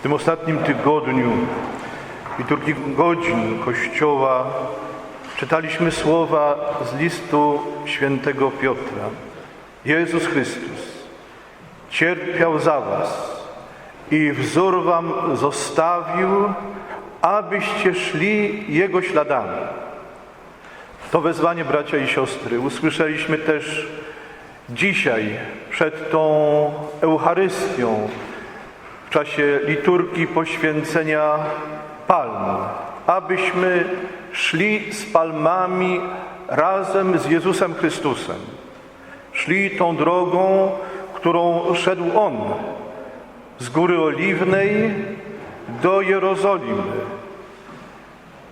W tym ostatnim tygodniu liturgii godzin Kościoła czytaliśmy słowa z listu świętego Piotra. Jezus Chrystus cierpiał za was i wzór wam zostawił, abyście szli Jego śladami. To wezwanie, bracia i siostry, usłyszeliśmy też dzisiaj przed tą Eucharystią w czasie liturgii poświęcenia palm, abyśmy szli z palmami razem z Jezusem Chrystusem. Szli tą drogą, którą szedł On z Góry Oliwnej do Jerozolimy,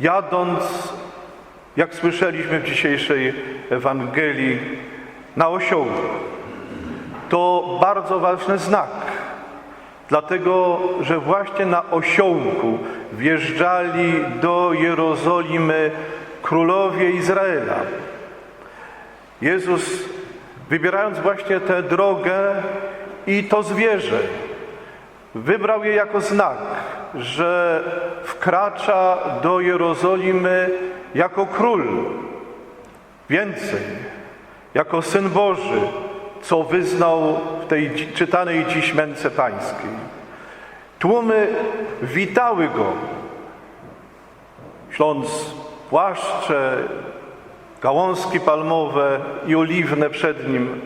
jadąc, jak słyszeliśmy w dzisiejszej Ewangelii, na osiołku. To bardzo ważny znak, dlatego że właśnie na osiołku wjeżdżali do Jerozolimy królowie Izraela. Jezus, wybierając właśnie tę drogę i to zwierzę, wybrał je jako znak, że wkracza do Jerozolimy jako król. Więcej, jako Syn Boży, co wyznał w tej czytanej dziś męce pańskiej. Tłumy witały go, śląc płaszcze, gałązki palmowe i oliwne przed nim.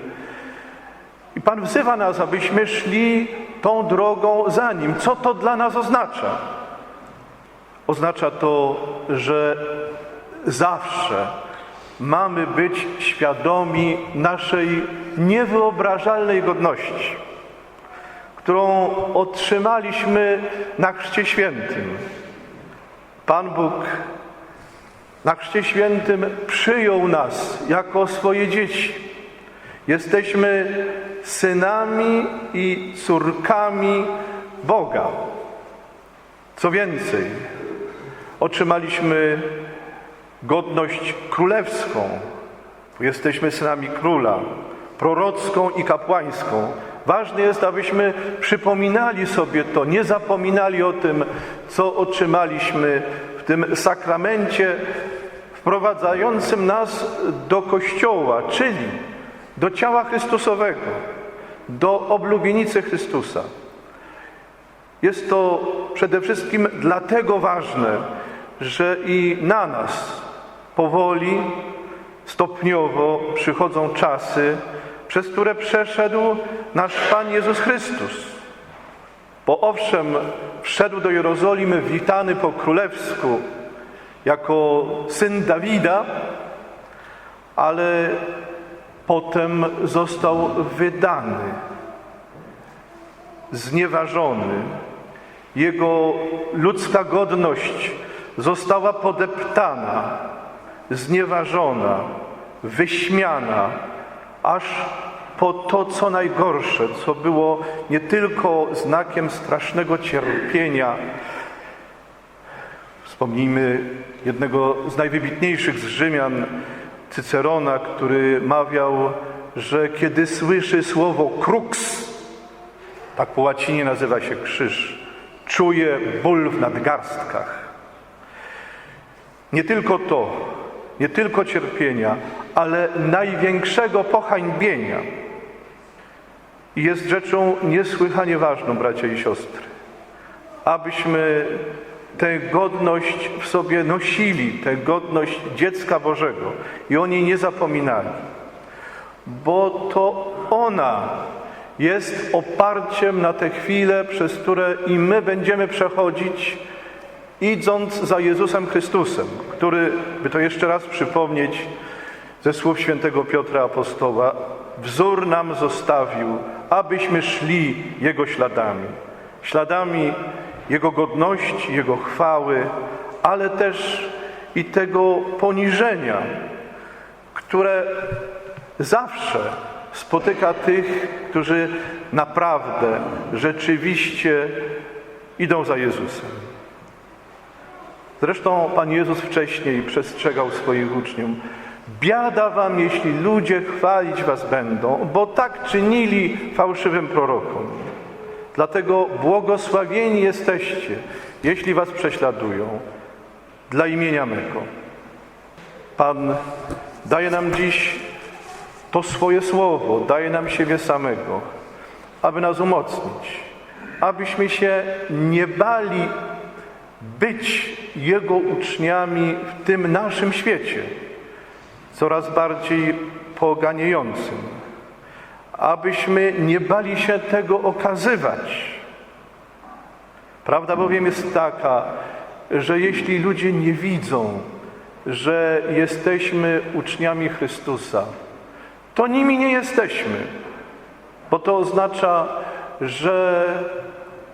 I Pan wzywa nas, abyśmy szli tą drogą za Nim. Co to dla nas oznacza? Oznacza to, że zawsze mamy być świadomi naszej niewyobrażalnej godności, którą otrzymaliśmy na Chrzcie Świętym. Pan Bóg na Chrzcie Świętym przyjął nas jako swoje dzieci. Jesteśmy synami i córkami Boga. Co więcej, otrzymaliśmy godność królewską, jesteśmy synami króla, prorocką i kapłańską. Ważne jest, abyśmy przypominali sobie to, nie zapominali o tym, co otrzymaliśmy w tym sakramencie wprowadzającym nas do Kościoła, czyli do ciała Chrystusowego, do oblubienicy Chrystusa. Jest to przede wszystkim dlatego ważne, że i na nas powoli, stopniowo przychodzą czasy, przez które przeszedł nasz Pan Jezus Chrystus. Bo owszem, wszedł do Jerozolimy witany po królewsku jako syn Dawida, ale potem został wydany, znieważony. Jego ludzka godność została podeptana, znieważona, wyśmiana, aż po to, co najgorsze, co było nie tylko znakiem strasznego cierpienia. Wspomnijmy jednego z najwybitniejszych z Rzymian, Cycerona, który mawiał, że kiedy słyszy słowo crux, tak po łacinie nazywa się krzyż, czuje ból w nadgarstkach. Nie tylko to, nie tylko cierpienia, ale największego pohańbienia. Jest rzeczą niesłychanie ważną, bracia i siostry, abyśmy tę godność w sobie nosili, tę godność dziecka Bożego i o niej nie zapominali, bo to ona jest oparciem na te chwile, przez które i my będziemy przechodzić, idąc za Jezusem Chrystusem, który, by to jeszcze raz przypomnieć ze słów świętego Piotra Apostoła, wzór nam zostawił, abyśmy szli Jego śladami. Śladami Jego godności, Jego chwały, ale też i tego poniżenia, które zawsze spotyka tych, którzy naprawdę, rzeczywiście idą za Jezusem. Zresztą Pan Jezus wcześniej przestrzegał swoich uczniów. Biada wam, jeśli ludzie chwalić was będą, bo tak czynili fałszywym prorokom. Dlatego błogosławieni jesteście, jeśli was prześladują dla imienia mego. Pan daje nam dziś to swoje słowo, daje nam siebie samego, aby nas umocnić, abyśmy się nie bali być Jego uczniami w tym naszym świecie, coraz bardziej poganiejącym, abyśmy nie bali się tego okazywać. Prawda bowiem jest taka, że jeśli ludzie nie widzą, że jesteśmy uczniami Chrystusa, to nimi nie jesteśmy, bo to oznacza, że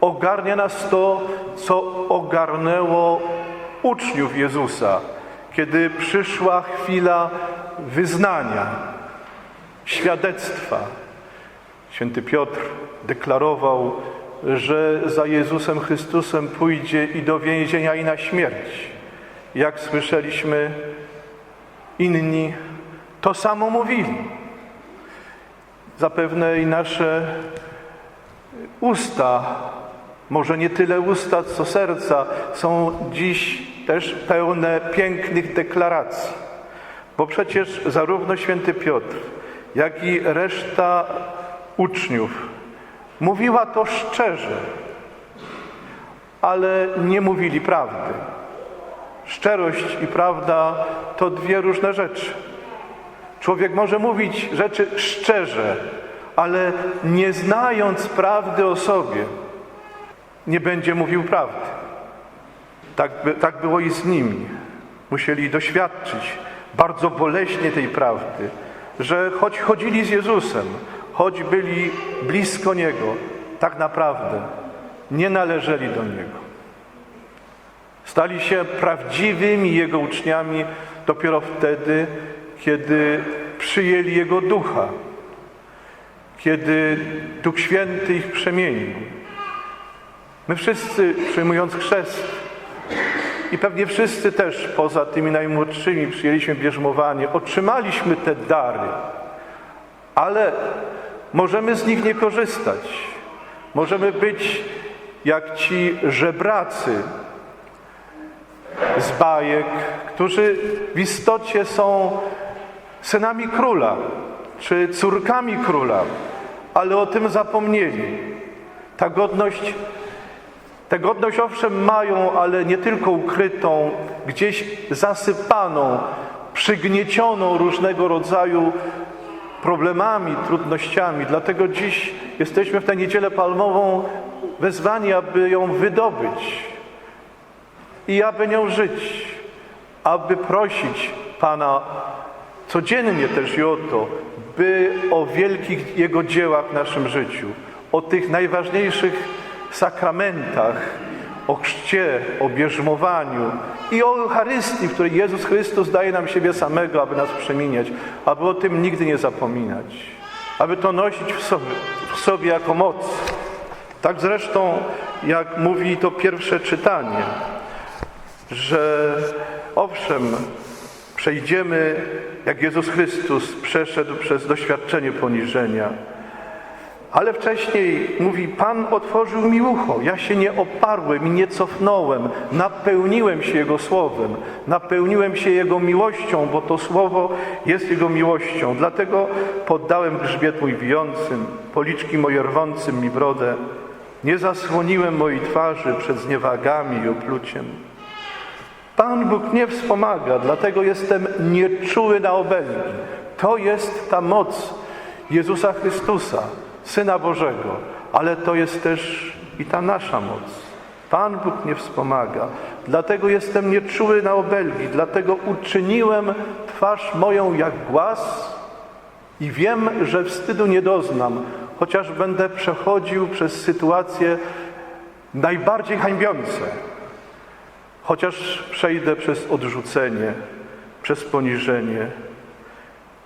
ogarnia nas to, co ogarnęło uczniów Jezusa, kiedy przyszła chwila wyznania, świadectwa. Święty Piotr deklarował, że za Jezusem Chrystusem pójdzie i do więzienia, i na śmierć. Jak słyszeliśmy, inni to samo mówili. Zapewne i nasze usta, może nie tyle usta, co serca, są dziś też pełne pięknych deklaracji. Bo przecież zarówno święty Piotr, jak i reszta uczniów mówiła to szczerze, ale nie mówili prawdy. Szczerość i prawda to dwie różne rzeczy. Człowiek może mówić rzeczy szczerze, ale nie znając prawdy o sobie, nie będzie mówił prawdy. Tak, tak było i z nimi. Musieli doświadczyć bardzo boleśnie tej prawdy, że choć chodzili z Jezusem, choć byli blisko Niego, tak naprawdę nie należeli do Niego. Stali się prawdziwymi Jego uczniami dopiero wtedy, kiedy przyjęli Jego ducha, kiedy Duch Święty ich przemienił. My wszyscy, przyjmując chrzest, i pewnie wszyscy też poza tymi najmłodszymi przyjęliśmy bierzmowanie, otrzymaliśmy te dary, ale możemy z nich nie korzystać. Możemy być jak ci żebracy z bajek, którzy w istocie są synami króla czy córkami króla, ale o tym zapomnieli. Ta godność, tę godność owszem mają, ale nie tylko ukrytą, gdzieś zasypaną, przygniecioną różnego rodzaju problemami, trudnościami. Dlatego dziś jesteśmy w tę niedzielę palmową wezwani, aby ją wydobyć i aby nią żyć, aby prosić Pana codziennie też i o to, by o wielkich Jego dziełach w naszym życiu, o tych najważniejszych sakramentach, o chrzcie, o bierzmowaniu i o Eucharystii, w której Jezus Chrystus daje nam siebie samego, aby nas przemieniać, aby o tym nigdy nie zapominać, aby to nosić w sobie, w sobie jako moc. Tak zresztą, jak mówi to pierwsze czytanie, że owszem, przejdziemy, jak Jezus Chrystus przeszedł przez doświadczenie poniżenia, ale wcześniej mówi, Pan otworzył mi ucho, ja się nie oparłem i nie cofnąłem, napełniłem się Jego Słowem, napełniłem się Jego miłością, bo to Słowo jest Jego miłością. Dlatego poddałem grzbiet mój wijącym, policzki moje rwącym mi brodę. Nie zasłoniłem mojej twarzy przed zniewagami i opluciem. Pan Bóg mnie wspomaga, dlatego jestem nieczuły na obelgi. To jest ta moc Jezusa Chrystusa, Syna Bożego, ale to jest też i ta nasza moc. Pan Bóg mnie wspomaga, dlatego jestem nieczuły na obelgi, dlatego uczyniłem twarz moją jak głaz i wiem, że wstydu nie doznam, chociaż będę przechodził przez sytuacje najbardziej hańbiące, chociaż przejdę przez odrzucenie, przez poniżenie.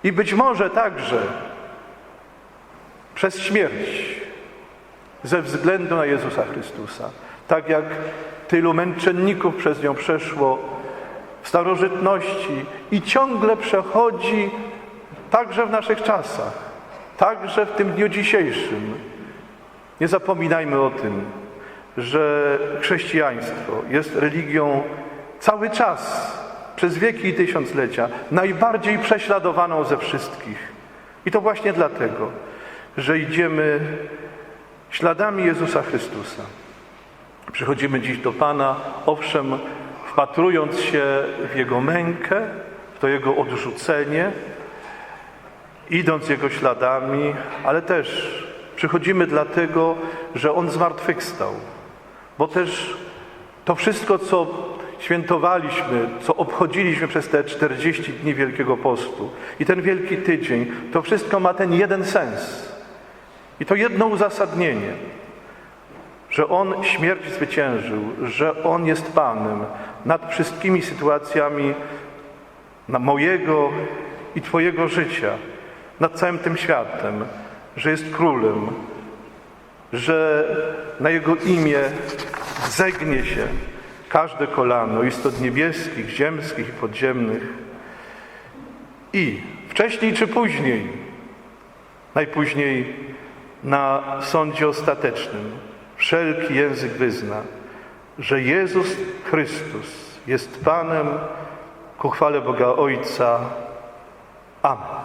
I być może także przez śmierć ze względu na Jezusa Chrystusa. Tak jak tylu męczenników przez nią przeszło w starożytności i ciągle przechodzi także w naszych czasach, także w tym dniu dzisiejszym. Nie zapominajmy o tym, że chrześcijaństwo jest religią cały czas, przez wieki i tysiąclecia, najbardziej prześladowaną ze wszystkich. I to właśnie dlatego, że idziemy śladami Jezusa Chrystusa. Przychodzimy dziś do Pana, owszem, wpatrując się w Jego mękę, w to Jego odrzucenie, idąc Jego śladami, ale też przychodzimy dlatego, że On zmartwychwstał. Bo też to wszystko, co świętowaliśmy, co obchodziliśmy przez te 40 dni Wielkiego Postu i ten Wielki Tydzień, to wszystko ma ten jeden sens. I to jedno uzasadnienie, że On śmierć zwyciężył, że On jest Panem nad wszystkimi sytuacjami na mojego i Twojego życia, nad całym tym światem, że jest Królem, że na Jego imię zegnie się każde kolano istot niebieskich, ziemskich i podziemnych. I wcześniej czy później, najpóźniej na sądzie ostatecznym, wszelki język wyzna, że Jezus Chrystus jest Panem ku chwale Boga Ojca. Amen.